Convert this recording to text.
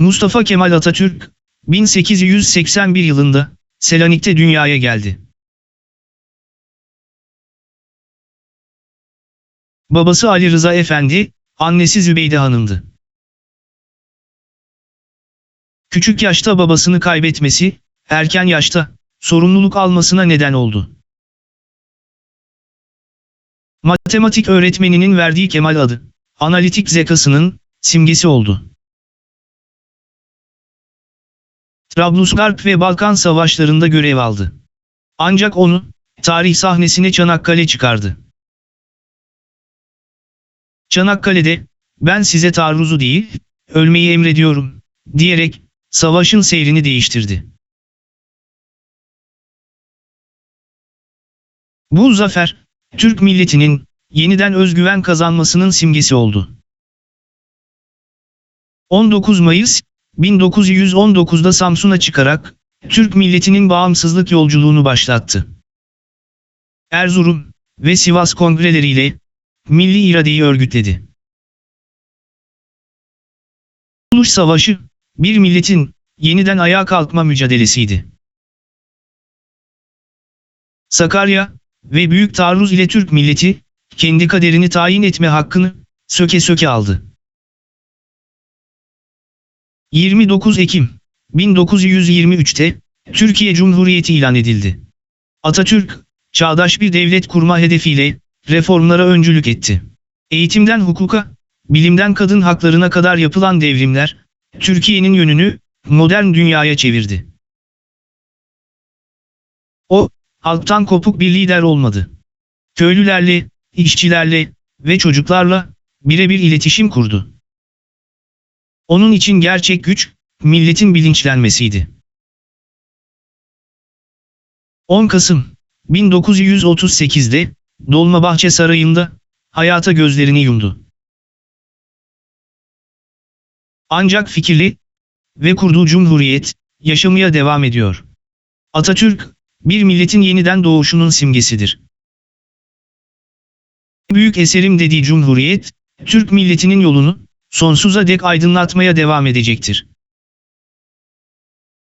Mustafa Kemal Atatürk, 1881 yılında Selanik'te dünyaya geldi. Babası Ali Rıza Efendi, annesi Zübeyde Hanım'dı. Küçük yaşta babasını kaybetmesi, erken yaşta sorumluluk almasına neden oldu. Matematik öğretmeninin verdiği Kemal adı, analitik zekasının simgesi oldu. Trablusgarp ve Balkan savaşlarında görev aldı. Ancak onu, tarih sahnesine Çanakkale çıkardı. Çanakkale'de, ben size taarruzu değil, ölmeyi emrediyorum, diyerek, savaşın seyrini değiştirdi. Bu zafer, Türk milletinin, yeniden özgüven kazanmasının simgesi oldu. 19 Mayıs, 1919'da Samsun'a çıkarak, Türk milletinin bağımsızlık yolculuğunu başlattı. Erzurum ve Sivas kongreleriyle, milli iradeyi örgütledi. Kurtuluş Savaşı, bir milletin, yeniden ayağa kalkma mücadelesiydi. Sakarya ve Büyük Taarruz ile Türk milleti, kendi kaderini tayin etme hakkını, söke söke aldı. 29 Ekim 1923'te Türkiye Cumhuriyeti ilan edildi. Atatürk, çağdaş bir devlet kurma hedefiyle reformlara öncülük etti. Eğitimden hukuka, bilimden kadın haklarına kadar yapılan devrimler, Türkiye'nin yönünü modern dünyaya çevirdi. O, halktan kopuk bir lider olmadı. Köylülerle, işçilerle ve çocuklarla birebir iletişim kurdu. Onun için gerçek güç, milletin bilinçlenmesiydi. 10 Kasım 1938'de Dolmabahçe Sarayı'nda hayata gözlerini yumdu. Ancak fikirli ve kurduğu cumhuriyet yaşamaya devam ediyor. Atatürk, bir milletin yeniden doğuşunun simgesidir. Büyük eserim dediği cumhuriyet, Türk milletinin yolunu sonsuza dek aydınlatmaya devam edecektir.